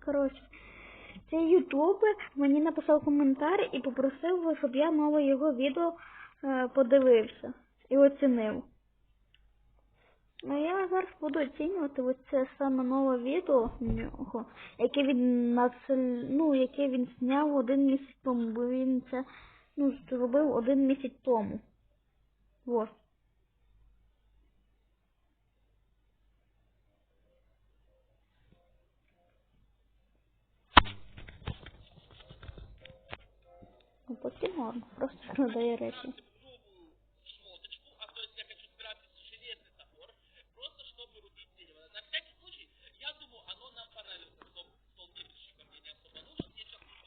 Коротше, цей ютубер мені написав коментар і попросив, щоб я нове його відео е, подивився і оцінив. Ну, я зараз буду оцінювати ось це саме нове відео нього, яке він насель... ну, яке він зняв один місяць тому, бо він це ну, зробив один місяць тому. Ось. Ну, Покемон. Просто продає речі.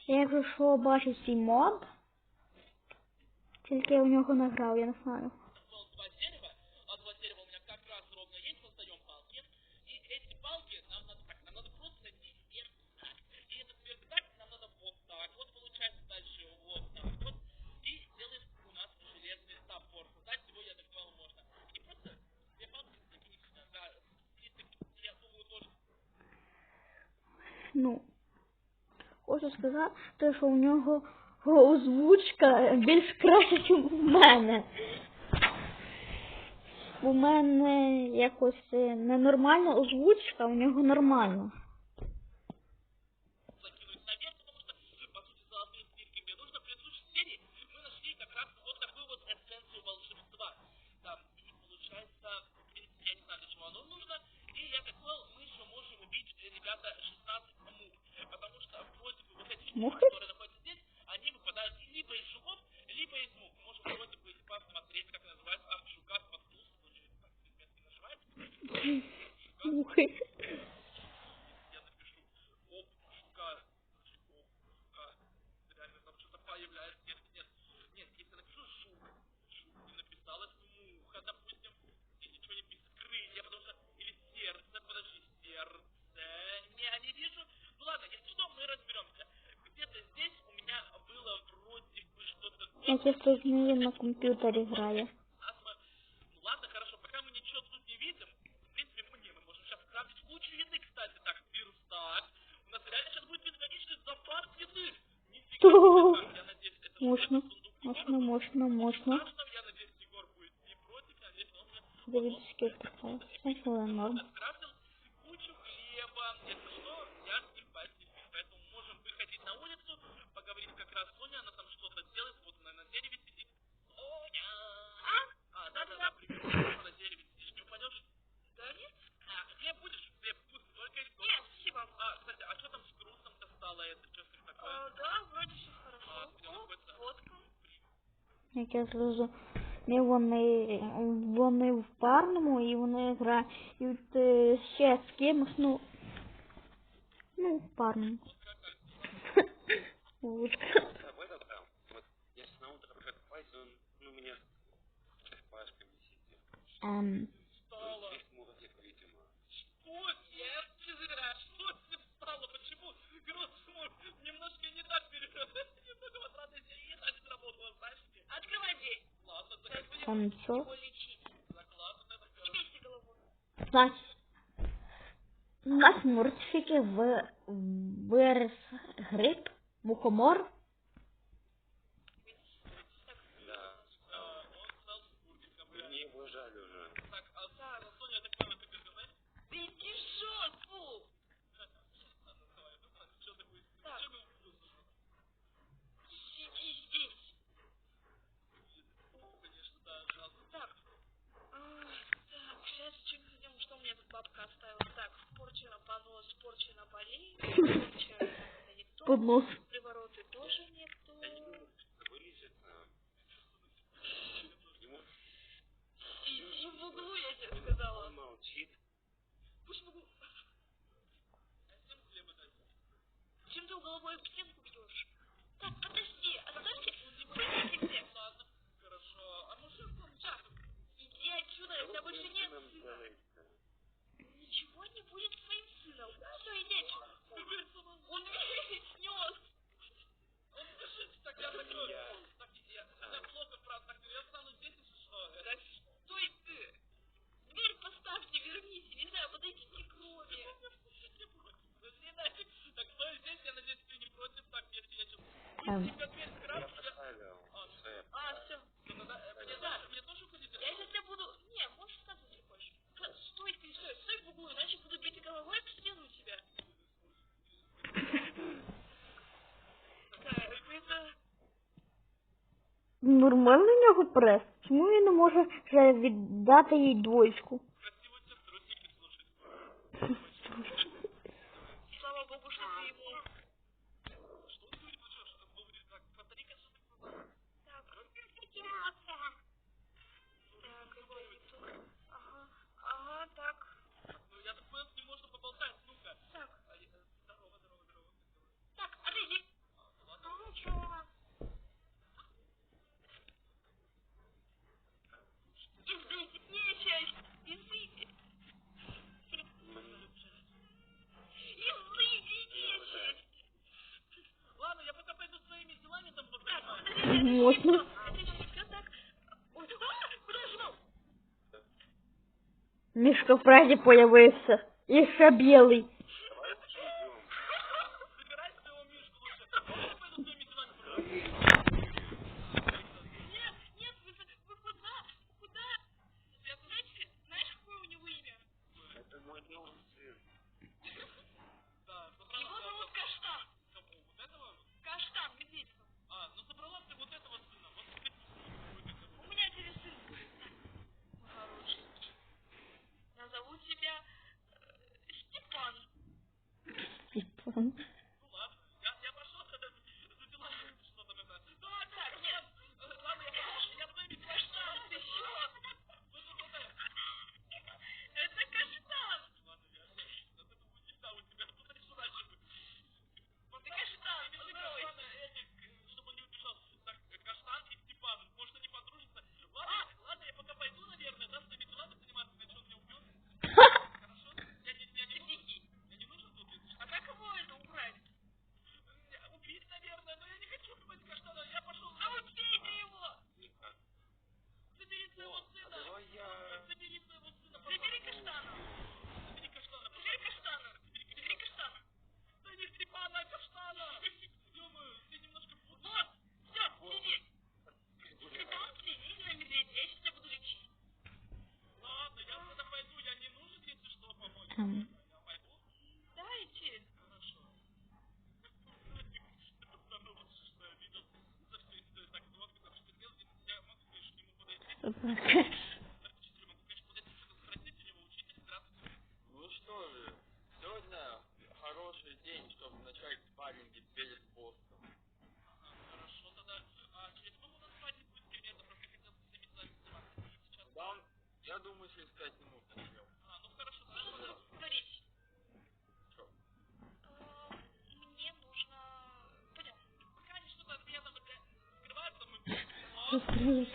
Я якщо що бачу цей мод, тільки я у нього не я не знаю. ну. Хочу сказати, що у нього озвучка більш краща, ніж у мене. У мене якось е, ненормальна озвучка, у нього нормальна. если змея на компьютере играет. Мощно, мощно, мощно, мощно. Девятский такая, все норм. там, а, кстати, а что там с грузом-то стало? Это что такое? А, да, вроде все хорошо. А, где? Водка. Я тебе скажу, ми вони, вони в парному і вони грають э, е, ще з кимось, ну, ну, в парному. Водка. Эм, Что? Нас, нас мурчики в вирс грип, мухомор good como Эм... Я сейчас тебя буду... Не, можешь так, если хочешь. Стой ты, стой, стой в иначе буду бить головой об стену тебя. Нормальний у нього прес. Чому він не може вже віддати їй двойку? дедушка в фразе появился, еще белый. на кэш. Ну что же, сегодня хороший день, чтобы начать спарринги перед боссом. Хорошо, тогда через сколько у нас спарринг будет примерно, просто хотел бы с ними заниматься. Да, я думаю, через 5 минут начнем. А, ну хорошо, тогда говорить. Мне нужно... Пойдем. Пока они что-то от меня там скрываются, мы...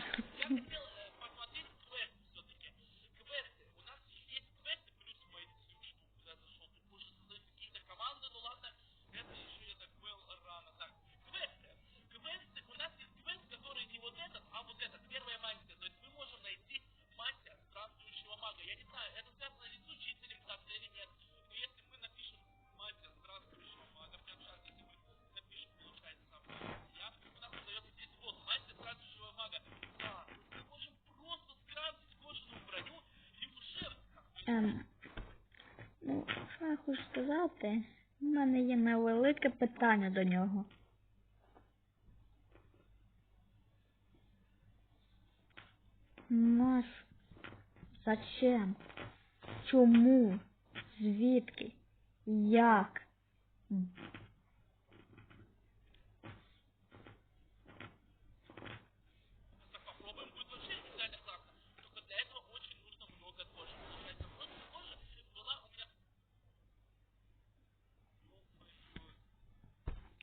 Ем, ну, що я хочу сказати? У мене є невелике питання до нього. Наш? зачем? Чому? Звідки? Як?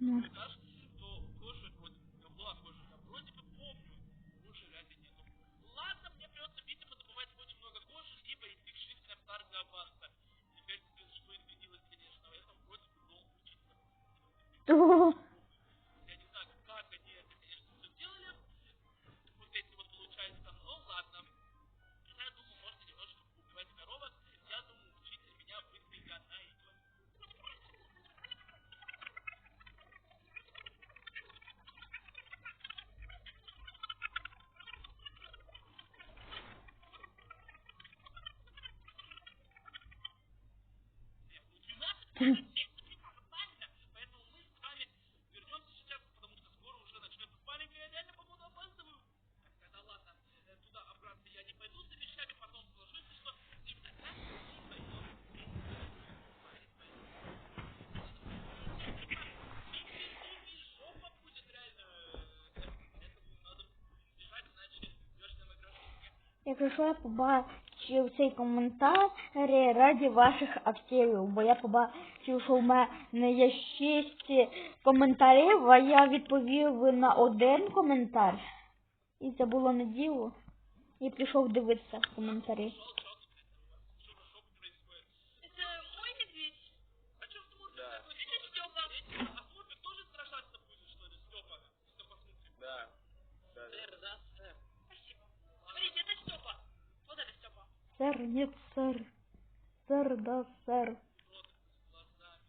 ноль. Я реально походу опаздываю. Так, тогда ладно, э, туда обратно я не пойду за вещами, потом сложусь, и что, и тогда мы пойдем. И жопа будет реально, э, поэтому надо бежать, иначе идешь на микрофон. Якщо що я побачив цей коментар раді ваших активів, бо я побачив, що в мене є шість коментарів, а я відповів на один коментар. І це було не діло. І пішов дивитися коментарі. Сер, нет, сер. Сер, да, сер. Рот с глазами.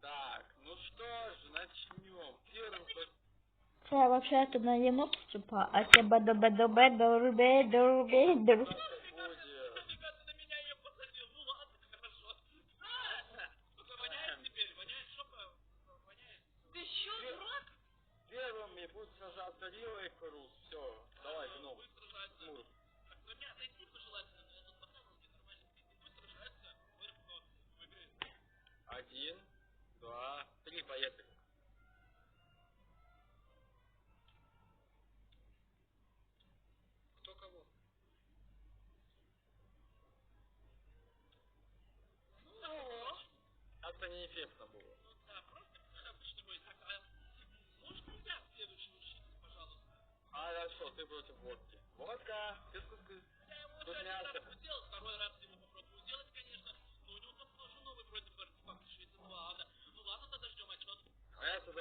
Так, ну что же, начнем. Кто... Це вообще-то на єнот Степа, а? Ну. А! Теперь, воняет жопа, воняет. Ты еще дурак? Первыми будут сражаться Рио и Крус. Все, давай, гном. Пусть pengajian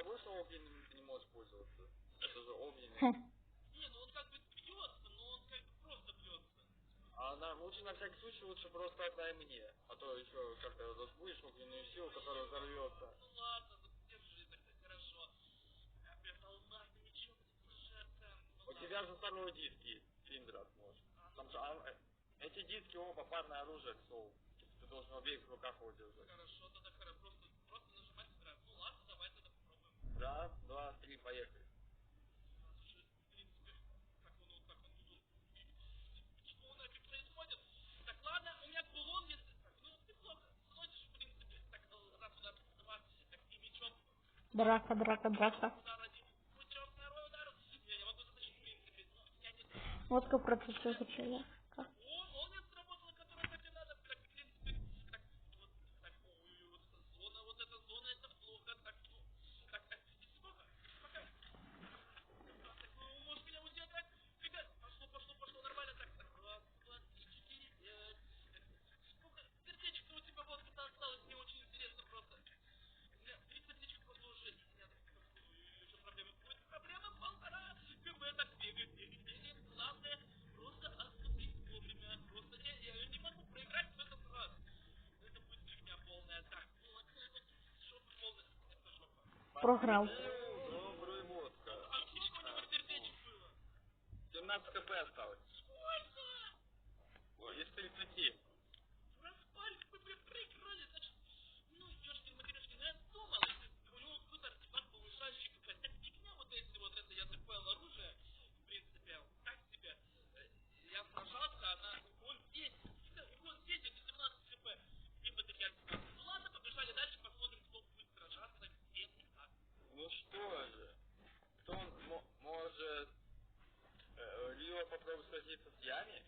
забыл, что огненным ты не можешь пользоваться? Это же огненный. Не, ну он как бы бьется, но он как бы просто бьется. А на, лучше на всякий случай лучше просто отдай мне. А то еще как-то разбудишь огненную силу, которая взорвется. Ну ладно, ну держи тогда, хорошо. Я прям, да ладно, ничего не сражаться. Ну У тебя же второй диск есть, Синдрат может. Там же, а, э, эти диски оба парное оружие, Соул. Ты должен обеих в руках его держать. Хорошо, тогда хорошо, просто, просто нажимать сразу. Ну ладно, давай тогда попробуем. Раз, два, три, поехали. В принципе, как он, как он тут... Что нафиг происходит? Так, ладно, у меня кулон есть. Так, ну, неплохо. Сносишь, в принципе. Так, раз удар, два, так, и мечом. Драка, драка, драка. Удар один. Мечом второй удар. Не, я могу затащить, в принципе. Ну, я не Водка проти цього чоловіка. О, молния сработала, которая так и надо. Так, в принципе, так, вот, так, ой, вот эта зона, вот эта зона, это плохо. Так, ну, так, так, сколько? Пока. Так, так, ну, может меня уйти так? Ребят, пошло, пошло, пошло, нормально. Так, так, раз, два, три, четыре, пять. Сколько сердечек у тебя вот это осталось? Мне очень интересно просто. У меня три сердечка просто уже нет. Еще проблемы будет. Проблема полтора. КБ так бегает, бегает, бегает. Главное, просто отступить вовремя. Просто я, я не могу проиграть в этот раз. Это будет фигня полная. Так, вот, вот, жопа полная. Это жопа. Програв. Добрый водка. А сколько у него сердечек было? 17 хп осталось. Сколько? Ой, из 30. Распали, мы прям проиграли, значит, ну, ёшкин материшкин, ну, я думал, у него какой-то артефакт повышающий КП. Так фигня вот эти вот, это, я так понял, оружие, в принципе, так себе. Э, Я сражался, она, он 10, он 10, это 17 КП. Либо такие артефакты. Ну ладно, побежали дальше, посмотрим, кто будет сражаться, где и как. Ну что же, кто мо- может... Э, Рио попробует сразиться с Ями?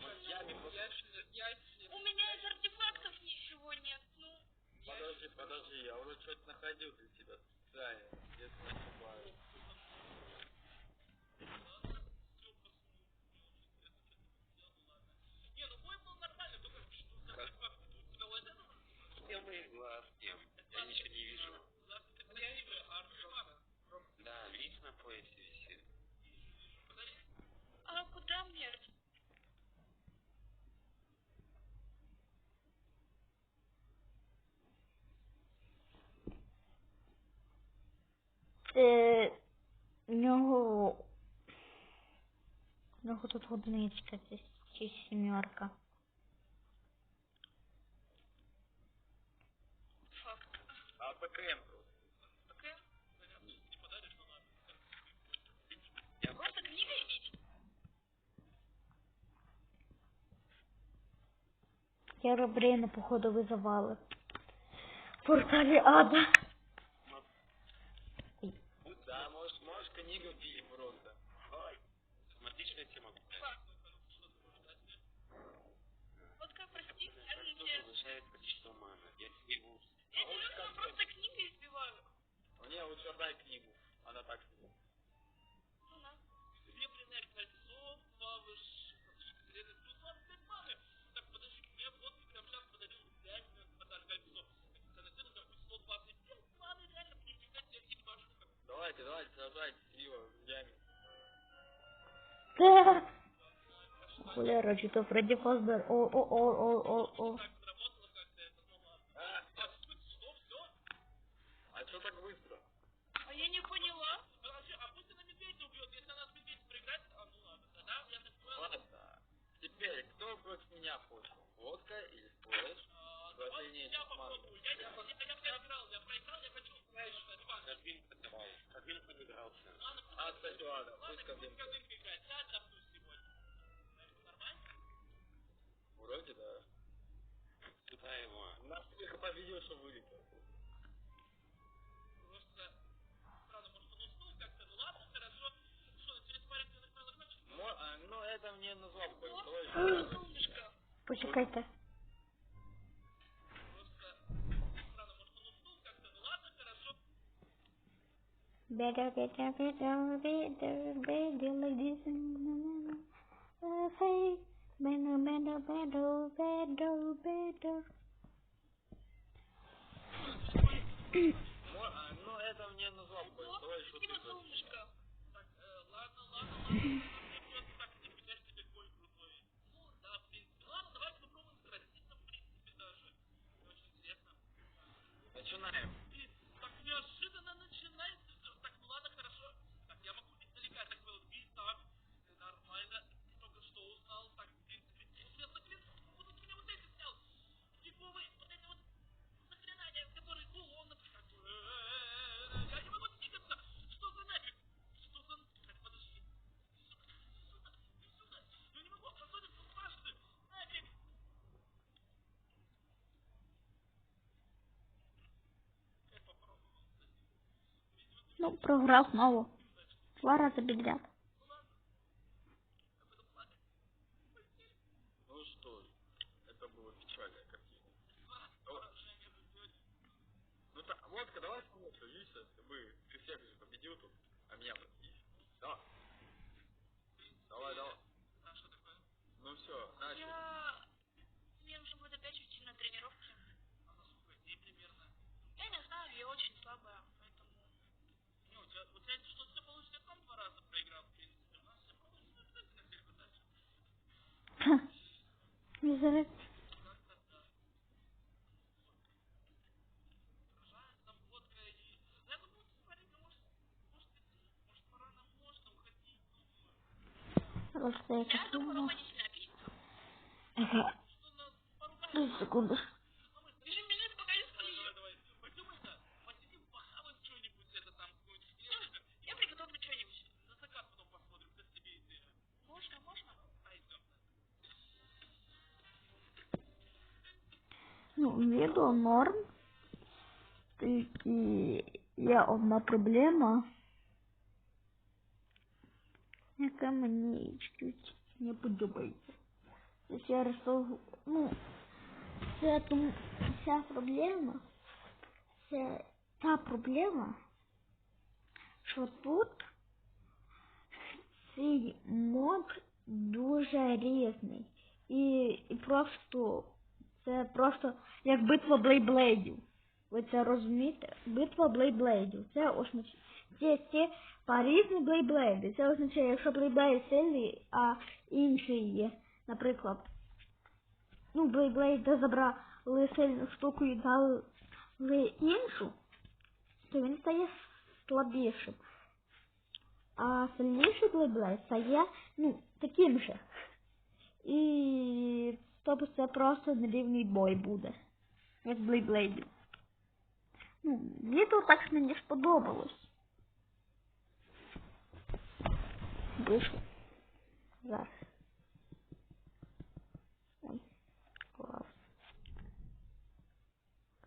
Вот Ями просто... У меня из артефактов ничего нет. Ну, Подожди, подожди, я уже что-то находил для тебя специально, если не ошибаюсь. Е, в нього. В нього тут одиничка, це чи сімерка. А ПКМ Окей? Не подаришь, ладно. Я Просто книга иметь. Я Робрейна, походу, визивали. В порталі Ада. Тема. Водка, прости, не повышает количество маны. Я тебе его... Я серьезно просто книгой избиваю. Мне лучше отдай книгу. Она так себе. Ну на. Серебряное кольцо, повыше. Серебряное плюс 25 маны. Так, подожди, мне вот прям сейчас подарил 5 подарок кольцо. Цена цена будет 125 маны, реально, нифига себе, хит штука. Давайте, давайте, сражайтесь, Рио, в яме. Та. Холера, чи то Фредді Фазбер. О, о, о, о, о, о. А, А, что, а что так быстро? А я не поняла. Подожди, а пусть она медведя убьет, если она с медведем проиграет, а ну ладно, тогда я так понял. Ладно. Теперь, кто против меня хочет? Водка или сплэш? А, давай Сложнее, я команда. попробую. Я, я, я, я проиграл, я проиграл, я хочу. Админ подыграл. Ладно, пусть А, кстати, ладно, ладно, пусть Кадым. Кадынка играет. Сядь, допустим, сегодня. Это нормально? Вроде да. Сюда его. Нас только победил, что вылетел. Просто странно, может он уснул как-то, ну ладно, хорошо. Что, через парень ты закончил? А, ну, это мне назвал бы. Вот, na, na. Uh, Say, better, better, better, better, better. Мо- а, ну, это мне назвал бы. Вот, Давай еще э, ладно, ладно, ладно. Мне просто так, нифига себе бой крутой. Ну, да, в принципе. Ладно, давайте попробуем сократиться, в принципе, даже. Очень интересно. Начинаем. Блин, так неожиданно начинается всё. Так, ну ладно, хорошо. Так, я могу издалека так было бить, так. э, Нормально. Только что узнал. Так, в принципе, сейчас наконец-то вот у меня вот эти снял. Фиговые, вот эти вот заклинания, которые уловно так, э, Я не могу двигаться. Что за нафиг? Что за... Так, подожди. Сюда, сюда, сюда. Я не могу опозориться дважды. Нафиг. Я попробовал. Ну, програв знову. Два рази підряд. Ну что ж, это была печальная картина. О, Ну так, водка, давай смотрим, видишь, вы, ты всех же победил тут, а меня победишь. Давай. Давай, давай. А что такое? Ну все, начали. Я... Мне нужно будет опять уйти на тренировки. А на сколько дней примерно? Я не знаю, я очень слабая, поэтому... Не, у тебя, у тебя что все получится, я сам два раза проиграл, в принципе. У нас все получится обязательно всех подальше. Мізери. Как-то да. Ржает там водка и... Я думаю, смотри, ну, может, может идти, может пора нам можно уходить, думаю. Просто Я якось думаю, не Рома не сильно обидится. Ага. Что яка мені чуть не подобається. Це через того, ну, це тому, ця проблема, це та проблема, що тут цей мод дуже різний. І, і просто це просто як битва блейблейдів. Ви це розумієте? Битва блейблейдів. Це означає. Це, це по-різні блейблейди. Це означає, якщо блейблейд сильний, а інший є, наприклад. Ну, блейблейда забрали сильну штуку і дали іншу, то він стає слабішим. А сильніший Блейблейд стає, ну, таким же. І тобто це просто нерівний бой буде. Як Блейблейдів. Ну, відео так мені сподобалось. Вийшло. Зараз. Ой, клас.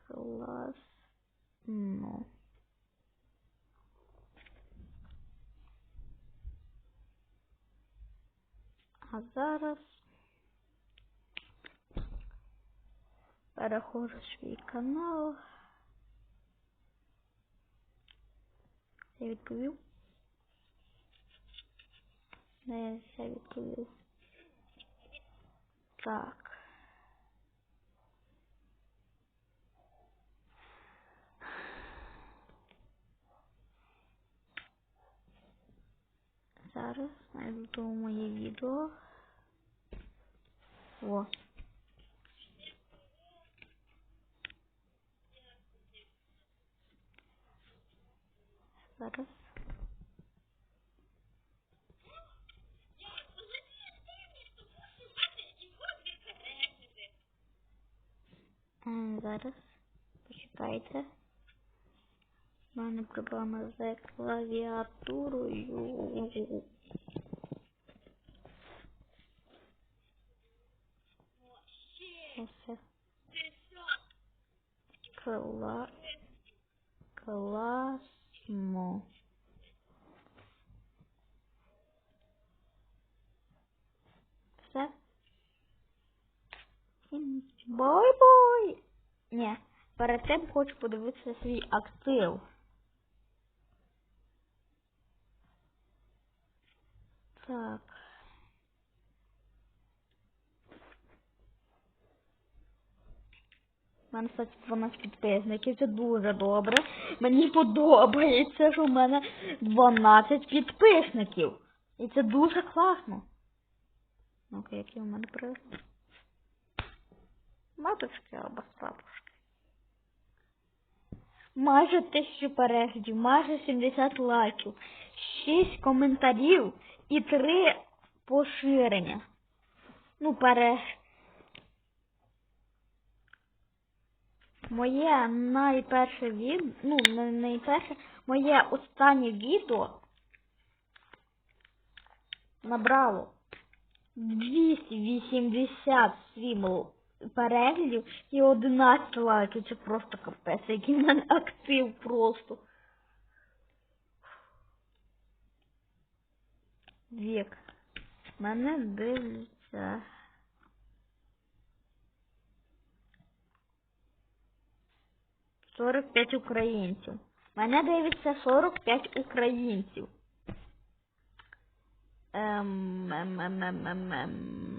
Клас. Ну. А зараз переходжу в свій канал. Я відповів. Не, я відповів. Так. Зараз знайду моє відео. О. Зараз. Зараз. Почекайте. У мене проблема з клавіатурою. Ось. Кла... Класно. Все. Бай-бай! Ні, перед тим хочу подивитися свій актив. Так. У мене, кстати, 12 підписників, це дуже добре. Мені подобається, що в мене 12 підписників. І це дуже класно. Ну-ка, який у мене приклад? Матушки або статушки. Майже тисячу переглядів, майже 70 лайків, 6 коментарів і 3 поширення. Ну, пере... Моє найперше відео, ну, не найперше, моє останнє відео набрало 287 л- переглядів і 11 лайків. Це просто капець, який мене актив просто. Вік. Мене дивиться. Сорок п'ять українців. Мене дивиться 45 українців. Ем, ем, ем, ем, ем, ем.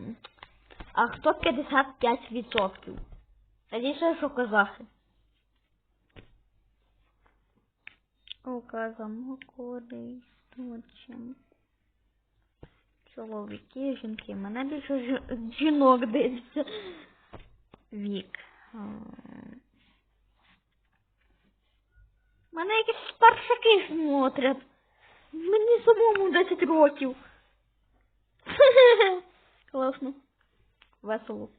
А хто 55%? Надіюся, що казахи. Указом користувачем. Чоловіки, жінки. Мене більше жі- жінок дивиться. Вік. Ем. Мене якісь старшаки смотрять. Мені самому 10 років. Класно. vessel